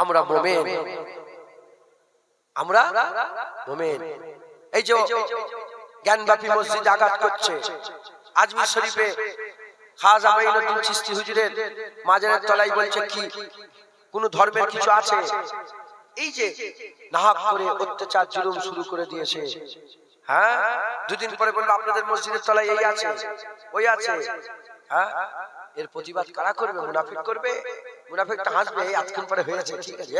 আমরা মোমেন। আমরা মোমেন। এই যে জ্ঞানব্যাপী মসজিদ আঘাত করছে। আজমির শরীফে চিস্তি হুজুরের মাজারের তলায় বলছে কি? কোন ধর্মের কিছু আছে? এই যে নাহাক করে অত্যাচার, জুলুম শুরু করে দিয়েছে। হ্যাঁ? দুদিন পরে বলল আপনাদের মসজিদের তলায় এই আছে, ওই আছে। হ্যাঁ? এর প্রতিবাদ কারা করবে? মুনাফিক করবে? মুনাফিকটা হাসবে পরে হয়েছে ঠিক আছে?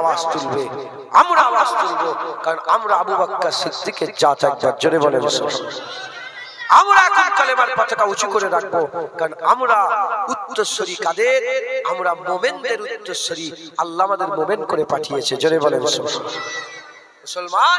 আওয়াজ তুলবে। আমরা আওয়াজ তুলবো। কারণ আমরা আবু বাক্কা সিদ্দিকের জাত একবার জোরে বলে আমরা এখন কালেমার পতাকা উঁচু করে রাখব। কারণ আমরা উত্তরস্বরী কাদের? আমরা মোমেনদের উত্তরস্বরী। আল্লাহ আমাদের মোমেন করে পাঠিয়েছে। জোরে বলে মুসলমান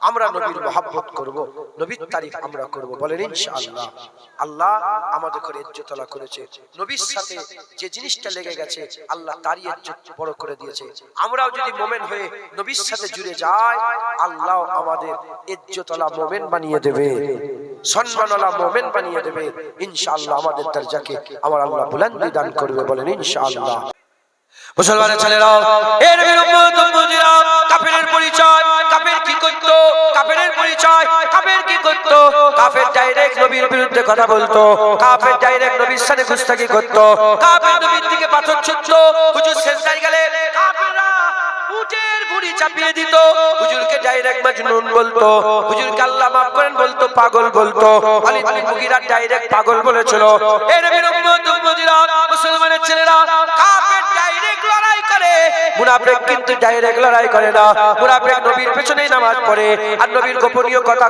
আমরা নবীর মহাব্বত করব নবীর তারিফ আমরা করব বলেন ইনশাআল্লাহ। আল্লাহ আমাদের করে ইজ্জতলা করেছে। নবীর সাথে যে জিনিসটা লেগে গেছে আল্লাহ তারই ইজ্জত বড় করে দিয়েছে। আমরাও যদি মোমেন হয়ে নবীর সাথে জুড়ে যাই আল্লাহ আমাদের ইজ্জতলা মোমেন বানিয়ে দেবে। সম্মানওয়ালা মোমেন বানিয়ে দেবে। ইনশাআল্লাহ আমাদের দরজাকে আমার আল্লাহ বুলন্দি দান করবে বলেন ইনশাআল্লাহ। মুসলমানের ছেলেরা এর কাফেরের পরিচয়, কাফের কি করত? কাফেরের পরিচয়, কাফের কি ডাইরেক্ট নবীর বিরুদ্ধে কথা বলতো ডাইরেক্ট নবীর সাথে গুস্তাকি নবীর দিকে পাথর হুজুর গেলে ডাইরেক্ট পাগল বলতো ডাইরেক্ট পাগল বলেছিল। এর বিরুদ্ধে মুসলমানের ছেলেরা কাফের ডাইরেক্ট মুনাফিক কিন্তু ডাইরেক্ট লড়াই করে না। মুনাফিক নবীর নামাজ পড়ে আর নবীর গোপনীয় কথা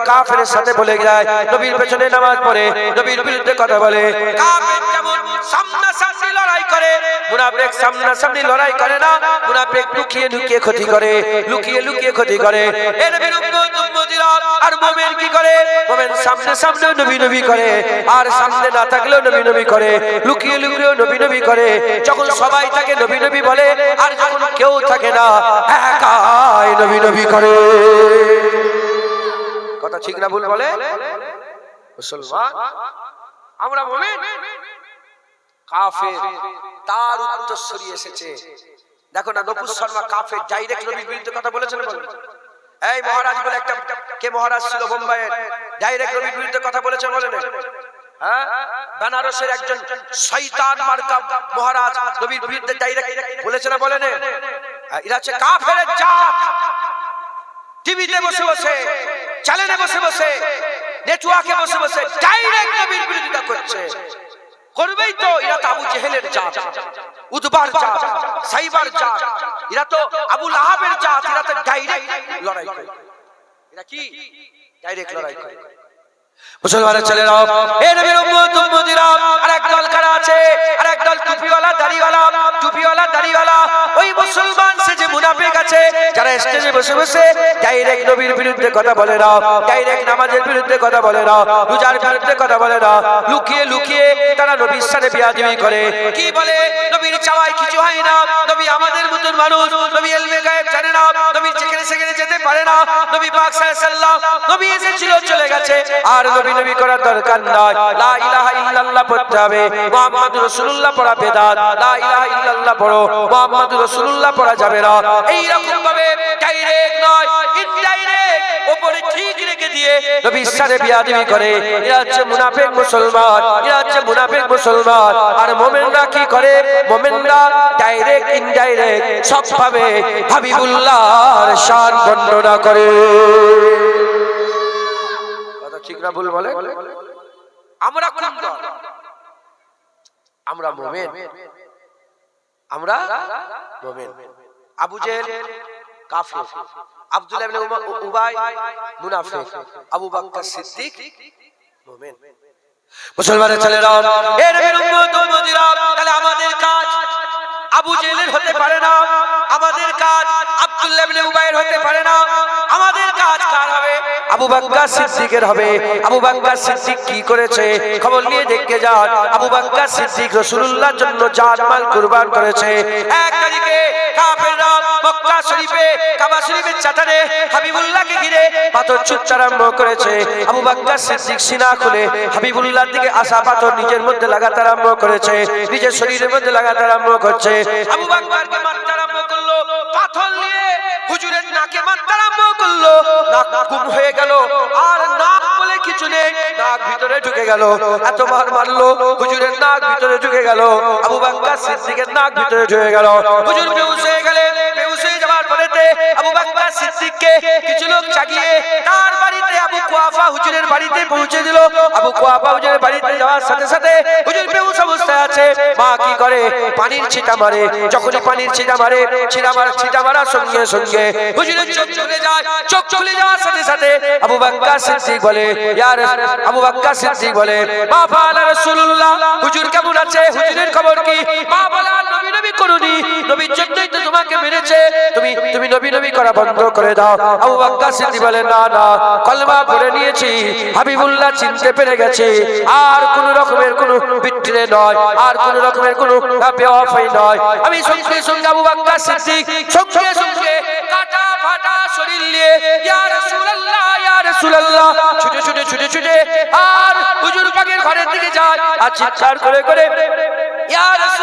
সাথে বলে যায়। নবীর পেছনে নামাজ পড়ে, নবীর বিরুদ্ধে কথা বলে। কাফের যেমন সামনাসামনি লড়াই করে সামনাসামনি লড়াই করে না। লুকিয়ে লুকিয়ে ক্ষতি করে, লুকিয়ে লুকিয়ে ক্ষতি করে। আর কি করে? সামনে সামনে নবী নবী করে, আর সামনে না থাকলেও নবী নবী করে। লুকিয়ে নবী নবী করে। যখন সবাই থাকে নবী নবী বলে, আর কেউ থাকে না, একাই নবী নবী করে। কথা ঠিক না ভুল বলে? মুসলমান, আমরা মুমিন। কাফের, তার উত্তরসূরি এসেছে। দেখো না নপুর শর্মা কাফের ডাইরেক্ট নবীর বিরুদ্ধে কথা বলেছেন বলে। এই মহারাজ বলে একটা, কে মহারাজ ছিল বোম্বাইয়ের? ডাইরেক্ট নবীর বিরুদ্ধে কথা বলেছে বলেন বেনারসের একজন শয়তান মার্কা মহারাজ নবীর বিরুদ্ধে ডাইরেক্ট বলেছে না বলেন এরা হচ্ছে কাফের জাত। টিভিতে বসে বসে চ্যানেলে বসে বসে নেটওয়ার্কে বসে বসে ডাইরেক্ট নবীর বিরোধিতা করছে। করবেই তো, এরা তো আবু জেহেলের জাত উদবার জাত, সাইবার জাত। এরা তো আবু লাহাবের জাত, এরা তো ডাইরেক্ট লড়াই করে। এরা কি? ডাইরেক্ট লড়াই করে। মুসলমানের ছেলেরা, এ নবীর উম্মত, উম্মতিরা আর এক দল কারা আছে? আর এক দল টুপিওয়ালা, দাড়িওয়ালা টুপিওয়ালা, দাড়িওয়ালা। ওই মুসলমান, সে যে মুনাফিক আছে, যারা স্টেজে বসে বসে ডাইরেক্ট নবীর বিরুদ্ধে কথা বলে না ডাইরেক্ট নামাজের বিরুদ্ধে কথা বলে না, রোজার বিরুদ্ধে কথা বলে না, লুকিয়ে লুকিয়ে তারা নবীর সাথে বিয়াদবি করে। কি বলে? নবীর চাওয়াই কিছু হয় না। নবী আমাদের মতন মানুষ। নবী এলমে গায়েব জানে না। নবী যেখানে সেখানে যেতে পারে না। নবী পাক সাল্লাল্লাহু নবী এসেছিল, চলে গেছে। আর নবী নবী করার দরকার নাই। লা ইলাহা ইল্লাল্লাহ পড়তে হবে। মুহাম্মাদুর রাসূলুল্লাহ পড়া বেদাত। লা ইলাহা ইল্লাল্লাহ পড়ো। মুহাম্মাদুর রাসূলুল্লাহ পড়া যাবে না। এই রকম ভাবে ডাইরেক্ট নয়। ঠিক রেখে দিয়ে নবীর সাথে বিয়াদবি করে এরা হচ্ছে মুনাফিক মুসলমান এরা হচ্ছে মুনাফিক মুসলমান। আর মুমিনরা কি করে? মুমিনরা ডাইরেক্ট ইনডাইরেক্ট সব ভাবে হাবিবুল্লাহর শান বর্ণনা করে। কথা ঠিক না ভুল বলে? আমরা কোন দল? আমরা মোমেন। আমরা মোমেন। আবু জেহেল কাফির। আব্দুল্লাহ ইবনে উমা- উবাই মুনাফিক আবু বকর সিদ্দিক মুমিন মুসলমানের ছেলেরা এর নবীর উম্মত উম্মতিরা তাহলে আমাদের কাজ আবু জেহেলের হতে পারে না, আমাদের কাজ আব্দুল্লাহ ইবনে উবাইয়ের হতে পারে না। আমাদের কাজ কার হবে? আবু বাক্কা সিদ্দিকের হবে। আবু বাক্কা সিদ্দিক কি করেছে? খবর নিয়ে দেখে যান। আবু বাক্কা সিদ্দিক রসুল্লাহর জন্য জান মাল কুরবান করেছে। এক তারিখে কাফেররা মক্কা শরীফে, কাবা শরীফের হাবিবুল্লাহকে ঘিরে পাথর ছুটতে আরম্ভ করেছে। আবু সিদ্দিক সিনা খুলে হাবিবুল্লাহর দিকে আসা পাথর নিজের মধ্যে লাগাতে আরম্ভ করেছে। নিজের শরীরের মধ্যে লাগাতে আরম্ভ করছে। আবু বাক্কারকে মারতে আরম্ভ করল, পাথর নিয়ে হুজুরের নাকে মারতে আরম্ভ করল। নাক গুম হয়ে গেল, আর নাক বলে কিছু নেই, নাক ভিতরে ঢুকে গেল। এত মার মারলো, হুজুরের নাক ভিতরে ঢুকে গেল। আবু বাক্কার সিদ্দিকের নাক ভিতরে ঢুকে গেল। হুজুর বেহুশ হয়ে গেলেন যাওয়ার পরেতে আবু বাক্কার সিদ্দিককে কিছু লোক জাগিয়ে তার বাড়িতে আবু কুয়াফা হুজুরের বাড়িতে পৌঁছে দিল। আবু কুয়াফা হুজুরের বাড়িতে যাওয়ার সাথে সাথে হুজুর বেহুশ অবস্থায় আছে। মা কি করে? পানির ছিটা মারে। যখনই পানির ছিটা মারে, ছিটা মারা, ছিটা মারার সঙ্গে সঙ্গে হুজুরের চোখ চলে যায়। চোখ চলে যাওয়ার সাথে সাথে আবু বাক্কার সিদ্দিক বলে ইয়ার আবু বাক্কার সিদ্দিক বলে, মা ফালা রাসূলুল্লাহ, হুজুর কেমন আছে? হুজুরের খবর কি? মা বলে নবী নবী করুনি। নবীর জন্যই তো তোমাকে মেরেছে। তুমি তুমি নবী নবী করা বন্ধ করে দাও। আবু বাক্কার সিদ্দিক বলে, না না, কলমা পড়ে নিয়েছি, হাবিবুল্লাহ চিনতে পেরে গেছে। আর কোন রকমের কোন বিট্রে নয়, আর কোন রকমের কোন বেওয়াফাই নয়। আমি সঙ্গে সঙ্গে আবু বাক্কার সিদ্দিক, সঙ্গে সঙ্গে কাটা ফাটা শরীর নিয়ে, ইয়া রাসূলুল্লাহ ইয়া রাসূলুল্লাহ, ছুটে ছুটে ছুটে ছুটে, আর হুজুর পাকের ঘরের দিকে যায়, আর চিৎকার করে করে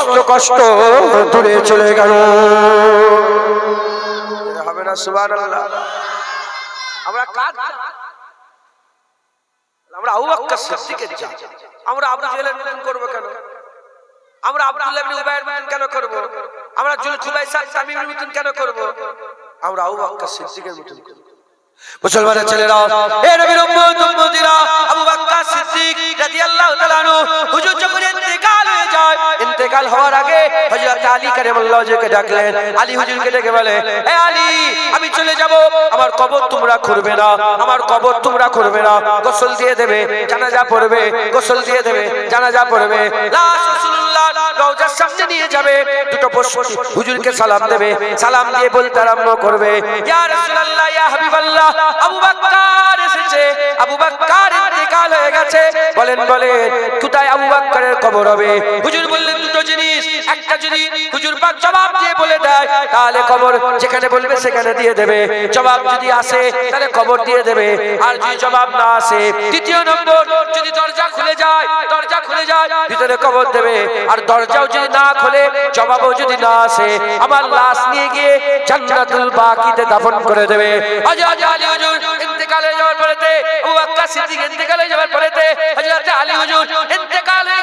কষ্ট কষ্ট দূরে চলে গেল। হবে না, সুবহানাল্লাহ। আমরা আমরা আবু সিদ্দিকের যা আমরা আবু জেহেলের মতন কেন? আমরা মতন কেন আমরা মতন ছেলেরা আবু সিদ্দিক রাদিয়াল্লাহু তাআলা হুজুর হুজুরকে সালাম দেবে। সালাম দিয়ে বলতে আরম্ভ করবে আবু বকর হয়ে গেছে। বলেন বলেন, কোথায় আবু বকরের কবর হবে? হুজুর বললেন দুটো জিনিস। একটা যদি হুজুর পাক জবাব দিয়ে বলে দেয়, তাহলে কবর যেখানে বলবে সেখানে দিয়ে দেবে। জবাব যদি আসে, তাহলে কবর দিয়ে দেবে। আর যদি জবাব না আসে, দ্বিতীয় নম্বর, যদি দরজা খুলে যায়, দরজা খুলে যায়, ভিতরে কবর দেবে। আর দরজাও যদি না খুলে, জবাবও যদি না আসে, আমার লাশ নিয়ে গিয়ে জান্নাতুল বাকিতে দাফন করে দেবে। হযরত আলী হুজুর ইন্তেকালে যাওয়ার পরেতে, আবু বকর সিদ্দিক ইন্তেকালে যাওয়ার পরেতে, হযরত আলী হুজুর ইন্তেকাল হয়ে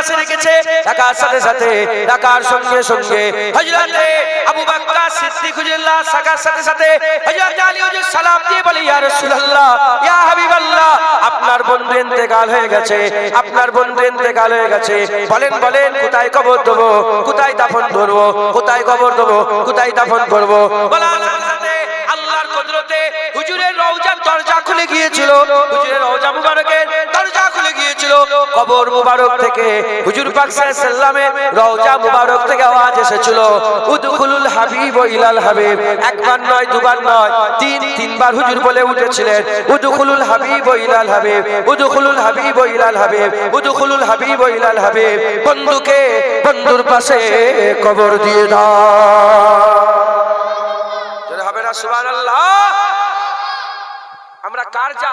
পাশে রেখেছে রাখার সাথে সাথে, রাখার সঙ্গে সঙ্গে। হযরত আবু বকর সিদ্দিক হুজুরের লাশ রাখার সাথে সাথে, হযরত আলী হুজুর সালাম দিয়ে বলে, ইয়া রাসূলুল্লাহ, ইয়া হাবিবাল্লাহ, আপনার বন্ধু ইন্তেকাল হয়ে গেছে, আপনার বন্ধু ইন্তেকাল হয়ে গেছে। বলেন বলেন, কোথায় কবর দেবো? কোথায় দাফন করব? কোথায় কবর দেবো? কোথায় দাফন করব? সাথে আল্লাহর কুদরতে হুজুরের রওজার দরজা খুলে গিয়েছিল। হুজুরের রওজা কবর মুবারক থেকে হুজুর পাক সাল্লামের রওজা মুবারক থেকে আওয়াজ এসেছিল। উদখুলুল হাবিব ইলাল হাবিব। একবার নয়, দুবার নয়, তিন, তিনবার হুজুর বলে উঠেছিলেন, উদখুলুল হাবিব ইলাল হাবিব, উদখুলুল হাবিব ইলাল হাবিব, উদখুলুল হাবিব ইলাল হাবিব। বন্ধুকে বন্ধুর পাশে কবর দিয়ে দাও। হবে না, সুবহানাল্লাহ। আমরা কার যা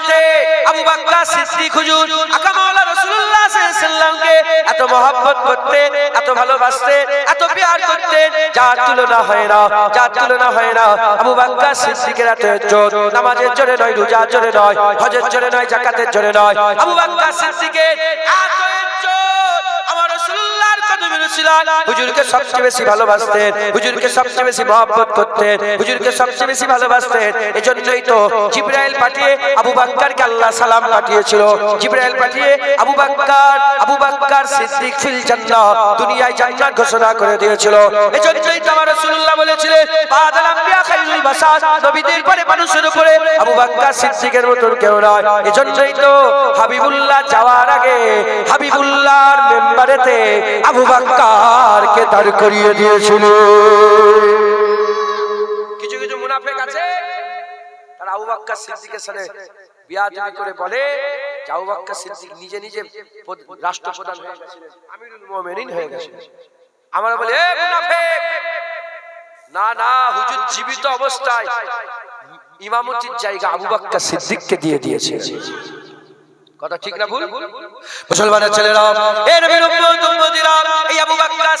আবু এত মহব্বত করতে, এত ভালোবাসতে, এত প্যার হয় না হয় না। আবু বকর নামাজের জোরে নয়, রোজার জোরে নয়, হজের জোরে নয়, যাকাতের জোরে নয়। আবু বকর সিদ্দিকের রসিলান হুজুরকে সবচেয়ে বেশি ভালোবাসতেন, হুজুরকে সবচেয়ে বেশি মহব্বত করতেন, হুজুরকে সবচেয়ে বেশি ভালোবাসতেন। এজন্যই তো জিব্রাইল পাঠিয়ে আবু বাক্কারকে আল্লাহ সালাম পাঠিয়েছিল। জিব্রাইল পাঠিয়ে আবু বাক্কার আবু বাক্কার সিদ্দিক ফিল জান্নাহ দুনিয়ায় জান্নাত ঘোষণা করে দিয়েছিল। এজন্যই তো আমার রাসূলুল্লাহ বলেছিলেন, বাদাল আম্বিয়া খাইরুল বাসার নবীদের পরে মানুষের উপরে আবু বাক্কার সিদ্দিকের মতন কেউ নয়। এজন্যই তো হাবিবুল্লাহ যাওয়ার আগে হাবিবুল্লাহর মেম্বারেতে আবু বাক্কারকে দাঁড় করিয়ে দিয়েছিল। কিছু কিছু মুনাফেক আছে, তারা আবু সিদ্দিকের সাথে করে বলে আবু সিদ্দিক নিজে নিজে রাষ্ট্রপ্রধান হয়ে গেছিলেন, আমিরুল মুমিনিন হয়ে আমরা বলি, এ না না, হুজুর জীবিত অবস্থায় ইমামতির জায়গা আবু বাক্কার সিদ্দিককে দিয়ে দিয়েছে। কথা ঠিক না ভুল? মুসলমানের ছেলেরা এ নবীর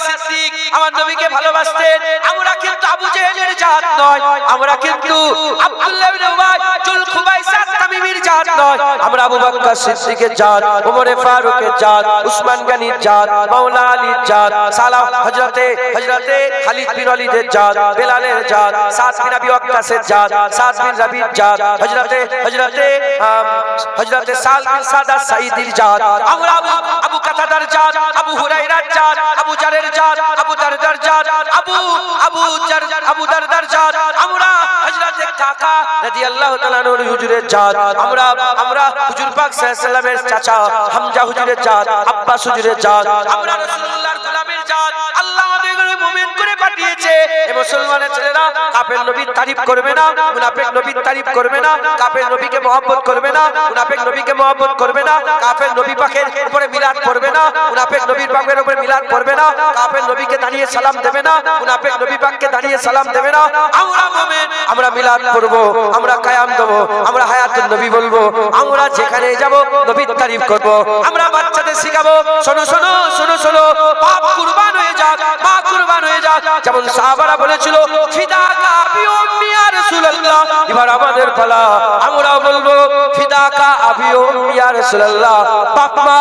সিদ্দিক আমার নবীকে ভালোবাসতেন। আমরা কিন্তু আবু জেহেলের জাত নয়, আমরা কিন্তু আব্দুল্লাহ ইবনে উবাই জুল খুবাইসা তামিমির জাত নয়। আমরা আবু বকর সিদ্দিকের জাত ওমরে ফারুকের জাত উসমান গনির জাত মাওলানা আলীর জাত সালাহ হযরতে হযরতে খালিদ বিন ওয়ালিদের জাত বেলালের জাত সাদ বিন আবি ওয়াক্কাসের জাত সাদ বিন রাবির জাত হযরতে হযরতে হযরতে সাল বিন সাদা সাইদির জাত আমরা আবু কাতাদার জাত, আবু হুরাইরার জাত, আবু জারের জাত, আবু দারদার জাত, আবু আবু জার, আবু দারদার জাত। আমরা হযরতে কাকা রাদিয়াল্লাহু তাআলা নূর হুজুরের জাত। আমরা আমরা হুজুর পাক সাল্লাল্লাহু আলাইহি চাচা হামজা হুজুরের জাত, আব্বাস হুজুরের জাত। আমরা রাসূলুল্লাহর গোলামের জাত। আল্লাহ আমাদেরকে মুমিন করে পাঠিয়েছে এ মুসলমানের ছেলেরা কাফের নবীর তারিফ করবে না, মুনাফিক নবীর তারিফ করবে না, কাফের নবীকে মহব্বত করবে না, মুনাফিক নবীকে মহব্বত করবে না, কাফের নবী পাকের উপরে মিলাদ পড়বে না, মুনাফিক নবীর পাকের উপরে মিলাদ পড়বে না, কাফের নবীকে দাঁড়িয়ে সালাম দেবে না, মুনাফিক নবী পাককে দাঁড়িয়ে সালাম দেবে না। আমরা মুমিন, আমরা মিলাদ পড়ব, আমরা কায়াম দেব, আমরা হায়াতুন নবী বলব, আমরা যেখানে যাব নবীর তারিফ করব, আমরা বাচ্চাদের শিখাবো, শোনো শোনো শোনো শোনো বাপ কুরবান হয়ে যাক, মা কুরবান হয়ে যাক যেমন সাহাবারা বলেছিল ফিদাকা আবি উম্মি ইয়া রাসূলুল্লাহ। এবার আমাদের পালা আমরা বলব ফিদাকা আবি উম্মি রাসূলুল্লাহ। বাপ মা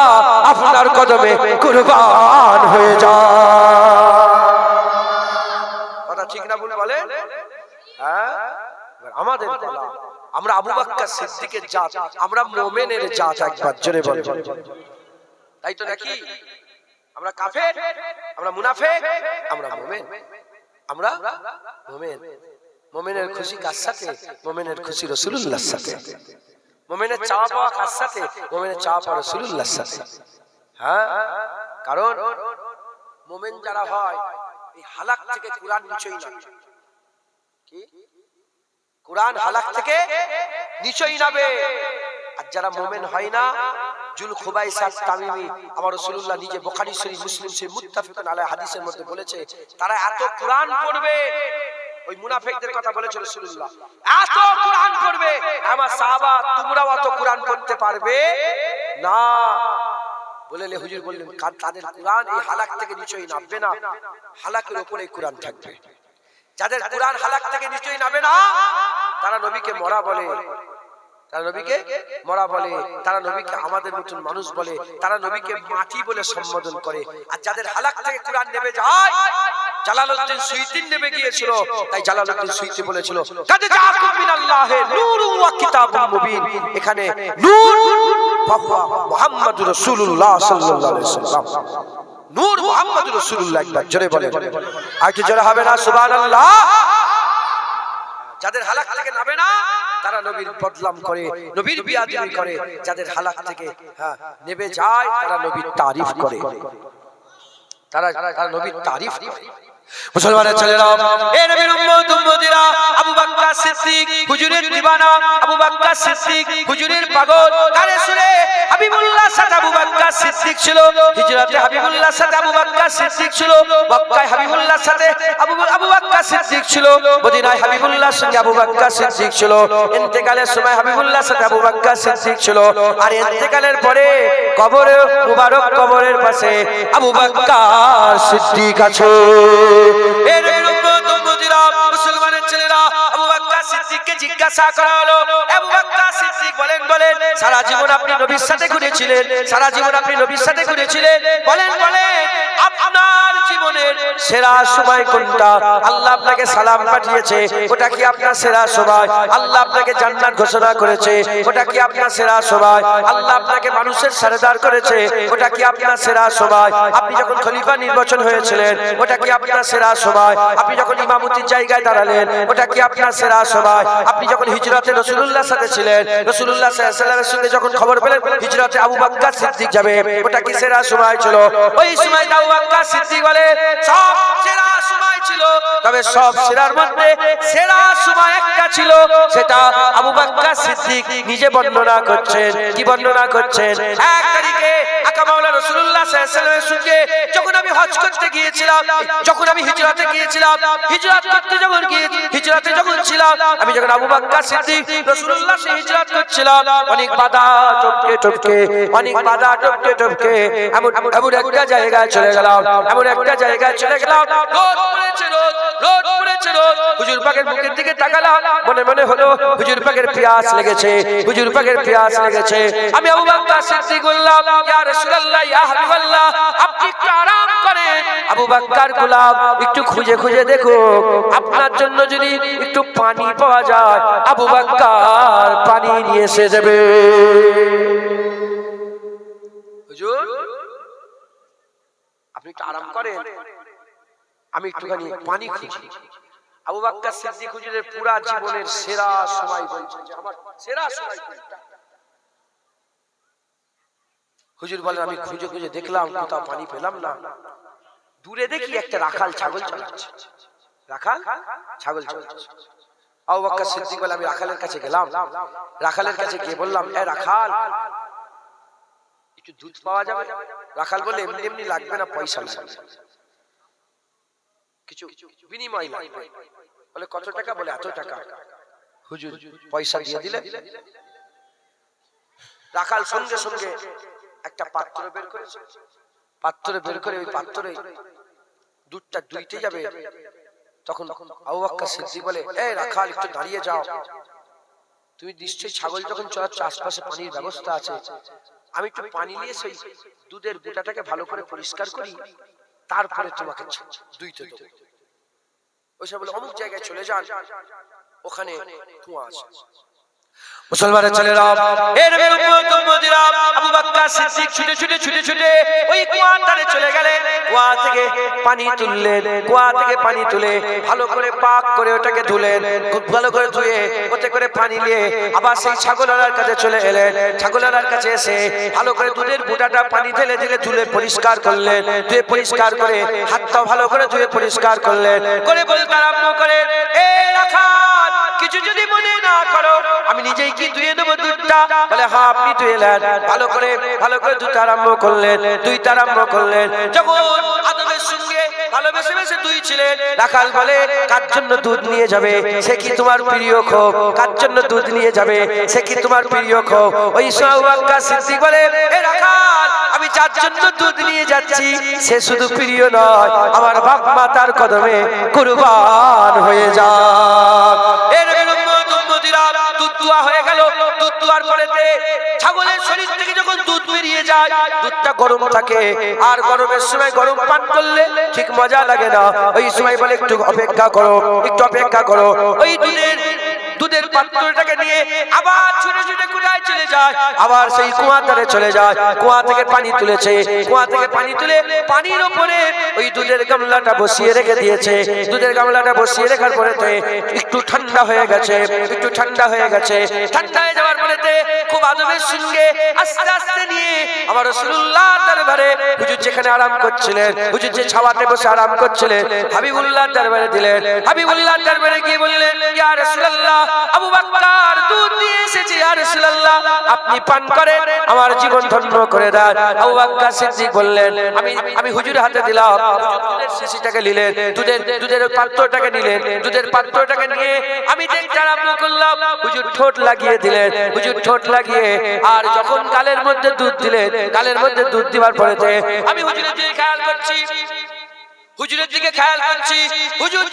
আপনার কদমে কুরবান হয়ে যাক কথা ঠিক না ভুল বলে হ্যাঁ? আমাদের পালা, আমরা আবু বাক্কার সিদ্দিকের জাত, আমরা মোমেনের জাত একবার, জোরে বলে তাই তো নাকি? আমরা কাফের, আমরা মুনাফেক, আমরা মোমেন। আমরা মোমেন। মোমেনের খুশি কার সাথে? মোমেনের খুশি রসুল্লাহর সাথে। মোমেনের চাওয়া পাওয়া কার সাথে? মোমেনের চাওয়া পাওয়া সাথে। হ্যাঁ? কারণ মোমেন যারা হয়, এই হালাক থেকে কোরআন নিচই না। কি? কোরআন হালাক থেকে নিচই নাবে আর যারা মোমেন হয় না জুল খুবাইসাত তামিমি, আমার রাসূলুল্লাহ নিজে বুখারী শরীফ মুসলিম শরীফ মুত্তাফিকুন আলাইহি হাদিসের মধ্যে বলেছে, তারা এত কোরআন পড়বে। ওই মুনাফিকদের কথা বলেছে রাসূলুল্লাহ। এত কোরআন পড়বে। আমার সাহাবা, তোমরাও কোরআন পড়তে পারবে? না। বলেলে হুজুর বললেন, কার তাদের কোরআন এই হালাক থেকে নিচই নামবে না? হালাকের উপরে কোরআন থাকবে। যাদের কোরআন হালাক থেকে নিচই নামে না, তারা নবীকে মরা বলে। তারা নবীকে মরা বলে তারা নবীকে আমাদের মতন মানুষ বলে তারা নবীকে মাটি বলে সম্বোধন করে। আর যাদের হালাক থেকে কোরআন নেমে যায় জালালউদ্দিন সুইতিন নেমে গিয়েছিল তাই জালালউদ্দিন সুইতি বলেছিল কাদ জাআকুম মিনাল্লাহি নূরুন ওয়া কিতাবুম মুবিন। এখানে নূর ফাহুয়া মুহাম্মাদুর রাসূলুল্লাহ সাল্লাল্লাহু আলাইহি ওয়াসাল্লাম। নূর মুহাম্মাদুর রাসূলুল্লাহ একবার জোরে বলে আর কি জোরে হবে না? সুবহানাল্লাহ। যাদের হালাক থেকে নামে না তারা নবীর বদলাম করে নবীর বিয়াদি করে যাদের হালাক থেকে হ্যাঁ নেবে যায় তারা নবীর তারিফ করে। তারা তারা নবীর তারিফ করে। মুসলমানের ছেলেরা, এ নবীর উম্মত উম্মতিরা, আবু বকর সিদ্দিক, হুজুরের দিওয়ানা আবু বকর সিদ্দিক, হুজুরের পাগল। কানে শুনে হাবিবুল্লাহ সাথে আবু বকর সিদ্দিক ছিল, হিজরতে হাবিবুল্লাহ সাথে আবু বকর সিদ্দিক ছিল, মক্কায় হাবিবুল্লাহ সাথে আবু আবু বকর সিদ্দিক ছিল, মদিনায় হাবিবুল্লাহ সঙ্গে আবু বকর সিদ্দিক ছিল, ইন্তেকালের সময় হাবিবুল্লাহ সাথে আবু বকর সিদ্দিক ছিল, আর ইন্তেকালের পরে কবরে, মুবারক কবরের পাশে আবু বকর সিদ্দিক আছে। মুসলমানের ছেলেরা আবু বকর সিদ্দিককে জিজ্ঞাসা করা হলো। আবু বলেন বলেন, সারা জীবন আপনি নবীর সাথে ঘুরেছিলেন, সারা জীবন আপনি নবীর সাথে ঘুরেছিলেন। বলেন বলেন। আপনার জীবনের সেরা সময় কোনটা? আল্লাহ আপনাকে সালাম পাঠিয়েছে, ওটা কি আপনার সেরা সময়? আল্লাহ আপনাকে জান্নাত ঘোষণা করেছে, ওটা কি আপনার সেরা সময়? আল্লাহ আপনাকে মানুষের সারেদার করেছে, ওটা কি আপনার সেরা সময়? আপনি যখন খলিফা নির্বাচন হয়েছিলেন, ওটা কি আপনার সেরা সময়? আপনি যখন ইমামতির জায়গায় দাঁড়ালেন, ওটা কি আপনার সেরা সময়? আপনি যখন হিজরতে রসুলুল্লাহর সাথে ছিলেন, রসুলুল্লাহ সাল্লামের সঙ্গে যখন খবর পেলেন, হিজরতে আবু বাক্কা সিদ্দিক যাবে, ওটা কি সেরা সময় ছিল? ওই সময় আবু সব তবে সব মধ্যে সেরা সময় একটা ছিল, সেটা আবু বাক্কা সিদ্দিক নিজে বর্ণনা করছেন। কি বর্ণনা করছেন? এক তারিখে আমি আবু বাক্কা সিদ্দিক রাসূলুল্লাহ সে হিজরত করছিলাম, অনেক বাধা টপকে টপকে, অনেক বাধা টপকে টপকে, এমন এমন একটা জায়গায় চলে গেলাম, এমন একটা জায়গায় চলে গেলাম। রোদ পড়েছে, রোদ রোদ পড়েছে, রোদ। হুজুর পাকের মুখের দিকে তাকালাম, মনে মনে হলো লেগেছে আমি রাসূলুল্লাহ ইয়া হাবিবাল্লাহ, আপনি একটু আরাম করেন। আবু বকর গোলাম, একটু খুঁজে খুঁজে দেখো, আপনার জন্য যদি একটু পানি পাওয়া যায়, আবু বকর পানি নিয়ে এসে দেবে হুজুর, আপনি একটু আরাম করেন। আমি একটুখানি পানি খুঁজি। আবু বাক্কা সিদ্দিক হুজুরের পুরা জীবনের সেরা সময় বলছে আমার সেরা সময়? হুজুর বলেন, আমি খুঁজে খুঁজে দেখলাম, কোথাও পানি পেলাম না। দূরে দেখি একটা রাখাল ছাগল চালাচ্ছে। রাখাল? ছাগল চালাচ্ছে। আবু বাক্কা সিদ্দিক বলে, আমি রাখালের কাছে গেলাম। রাখালের কাছে গিয়ে বললাম, এ রাখাল, একটু দুধ পাওয়া যাবে? রাখাল বলে এমনি এমনি লাগবে না, পয়সা লাগবে। কিছু বিনিময় লাগবে। বলে, কত টাকা? বলে, এত টাকা। হুজুর পয়সা দিয়ে দিলে রাখাল সঙ্গে সঙ্গে একটা পাত্র বের করেছে? পাত্রে বের করে ওই পাত্রে দুধটা দুইতে যাবে। তখন আবু সিদ্দিক বলে, এই রাখাল, একটু দাঁড়িয়ে যাও। তুমি নিশ্চয়ই ছাগল যখন চড়াচ্ছ, আশপাশে পানির ব্যবস্থা আছে। আমি একটু পানি নিয়ে সেই দুধের গোটাটাকে ভালো করে পরিষ্কার করি, তারপরে তোমাকে দুইতে দেবো। ওইসব বলে অমুক জায়গায় চলে যান, ওখানে কুয়া আছে। মুসলমানের ছেলেরা এর উম্মত উম্মতিরা আবু বকর পানি তুলে ভালো করে করে ওটাকে ধুলেন ভালো করে ধুয়ে করে পানি নিয়ে আবার সেই কাছে চলে কাছে এসে ভালো করে বুটাটা পানি পরিষ্কার করলেন। ধুয়ে পরিষ্কার করে হাতটা ভালো করে ধুয়ে পরিষ্কার করলেন। করে কিছু যদি মনে না করো, আমি নিজেই কি ধুয়ে দেবো দুধটা? বলে হ্যাঁ আপনি ধুয়ে নেন ভালো করে ভালো করে দুধ আরম্ভ করলেন, দুইটা আরম্ভ করলেন। যখন আদমের সঙ্গে ভালোবেসে বেসে দুই ছিলেন, রাখাল বলে, কার জন্য দুধ নিয়ে যাবে? সে কি তোমার প্রিয় খোপ কার জন্য দুধ নিয়ে যাবে? সে কি তোমার প্রিয় খোপ ওই সাউবাক্কা সিদ্দিক বলে, এ রাখাল, আমি যার জন্য দুধ নিয়ে যাচ্ছি, সে শুধু প্রিয় নয়, আমার বাপ মাতার কদমে কুরবান হয়ে যাক। এর দুধ দুয়া হয়ে গেল। দুধ দুয়ার পরেতে ছাগলের শরীর থেকে যায় দুধটা গরম থাকে। আর গরমের সময় গরম পান করলে ঠিক মজা লাগে না। ওই সময় বলে, একটু অপেক্ষা করো, একটু অপেক্ষা করো। ওই দুধের দুধের পাত্রটাকে নিয়ে আবার ছুটে ছুটে চলে যায়, আবার সেই কুয়া ধারে চলে যায়। কুয়া থেকে পানি তুলেছে, কুয়া থেকে পানি তুলে পানির উপরে ওই দুধের গামলাটা বসিয়ে রেখে দিয়েছে। দুধের গামলাটা বসিয়ে রেখার পরেতে একটু ঠান্ডা হয়ে গেছে, একটু ঠান্ডা হয়ে গেছে। ঠান্ডা হয়ে যাওয়ার পরেতে খুব আদবের সঙ্গে আস্তে আস্তে নিয়ে আমার রসুল্লাহ দরবারে হুজুর যেখানে আরাম করছিলেন, হুজুর যে ছাওয়াতে বসে আরাম করছিলেন হাবিবুল্লাহ দরবারে দিলেন। হাবিবুল্লাহ দরবারে গিয়ে বললেন, ইয়া রাসূলুল্লাহ, আবু বকর দুধ দিয়ে এসেছি, ইয়া রাসূলুল্লাহ। আপনি পান করেন আমার জীবন ধন্য করে দেন। আবু বকর সিদ্দিক বললেন, আমি আমি হুজুরের হাতে দিলাম। দুধের শিশিটাকে নিলেন, দুধের দুধের পাত্রটাকে নিলেন, দুধের পাত্রটাকে নিয়ে আমি দেখতে আরম্ভ করলাম, হুজুর ঠোঁট লাগিয়ে দিলেন, হুজুর ঠোঁট লাগিয়ে, আর যখন গালের মধ্যে দুধ দিলেন গালের মধ্যে দুধ দিবার পরেতে আমি হুজুরের দিকে খেয়াল করছি। হুজুরের দিকে খেয়াল করছি। হুজুর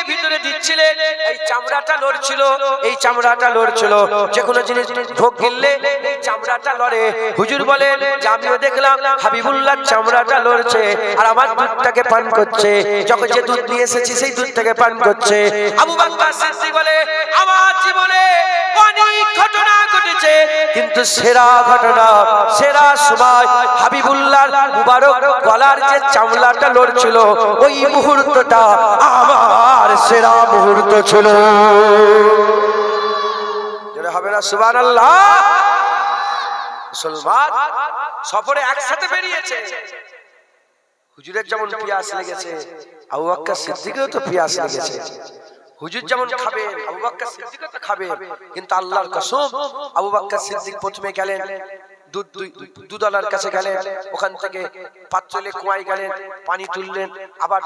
গিলে ভিতরে দিচ্ছিলেন এই চামড়াটা লড়ছিল, এই চামড়াটা লড়ছিল। যে কোনো জিনিস ঢোক গিললে এই চামড়াটা লড়ে। হুজুর বলেন, যে আমিও দেখলাম হাবিবুল্লাহ চামড়াটা লড়ছে আর আমার দুধটাকে পান করছে। যখন যে দুধ নিয়ে এসেছি, সেই দুধটাকে পান করছে। আবু বাক্তা সিদ্দিক বলে, আমার জীবনে অনেক ঘটনা ঘটেছে, কিন্তু সেরা ঘটনা, সেরা সময় হাবিবুল্লাহর মুবারক গলার যে চামড়াটা লড়ছিল, ওই মুহূর্তটা আমার সেরা মুহূর্ত ছিল। হবে না সুবান আল্লাহ মুসলমান সফরে একসাথে বেরিয়েছে। হুজুরের যেমন পিয়াস লেগেছে, আবু বাক্কা সিদ্দিকেও তো পিয়াস লেগেছে। হুজুর যেমন খাবে আবু বাক্কা সিদ্দিকও তো খাবে কিন্তু আল্লাহর কসম আবু বাক্কা সিদ্দিক প্রথমে গেলেন দুধ দুধওয়ালার কাছে গেলেন ওখান থেকে পাত্রলে কুয়ায় গেলেন পানি তুললেন আবার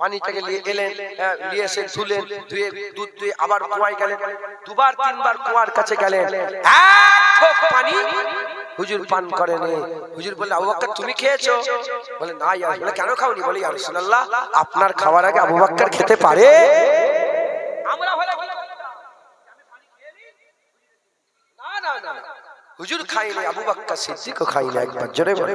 পানিটাকে নিয়ে এলেন হ্যাঁ, নিয়ে এসে ধুলেন ধুয়ে দুধ দুয়ে আবার কুয়ায় গেলেন দুবার তিনবার কুয়ার কাছে গেলেন। পানি? হুজুর পান করেনি। হুজুর বললে আবু বাক্কার তুমি খেয়েছো? বলে না ইয়া বলে কেন খাওনি? বলে ইয়া রাসূলুল্লাহ আপনার খাওয়ার আগে আবু বাক্কার খেতে পারে? আমরা হলে কি? না না না। হুজুর খাইনি আবু বাক্কার সিদ্দিকও খাইনি একবার জোরে বলে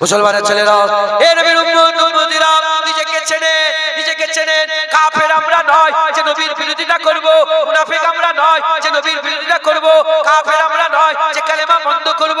মুসলমানের ছেলেরা এ নবীর উম্মত উম্মতিরা নিজেকে চেনে নিজেকে চেনে কাফের আমরা নয় যে নবীর বিরোধিতা করব মুনাফিক আমরা নয় যে নবীর বিরোধিতা করব কাফের আমরা নয় যে কালেমা বন্ধ করব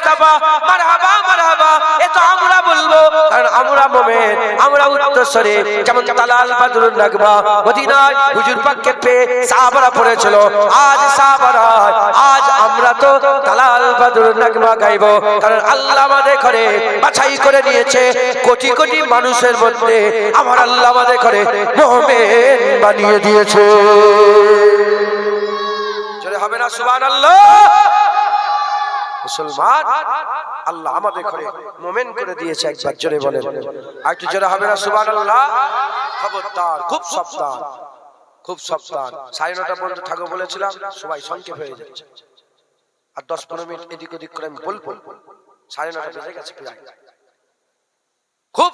মুস্তাফা, মারহাবা মারহাবা আমরা বলব। কারণ আমরা মুমিন, আমরা উত্তরসরে যেমন তালাল নাগবা মদিনায় হুজুর পাককে সাহাবারা পড়েছিল। আজ সাহাবারা, আজ আমরা তো তালাল নাগমা গাইবো। কারণ আল্লাহ আমাদের বাছাই করে নিয়েছে। কোটি কোটি মানুষের মধ্যে আমার আল্লাহ আমাদের ঘরে মুমিন বানিয়ে দিয়েছে। হবে না, সুবহানাল্লাহ। মুসলমান, আল্লাহ আমাদের ঘরে মোমেন করে দিয়েছে একবার জোরে বলে আর কি জোরে হবে না সুবান আল্লাহ খবরদার, খুব সাবধান খুব সাবধান। সাড়ে নটা পর্যন্ত ঠাকুর বলেছিলাম, সবাই সংক্ষেপ হয়ে যাচ্ছে। আর দশ পনেরো মিনিট এদিক ওদিক করে আমি বলব। সাড়ে নটা বেজে গেছে খুব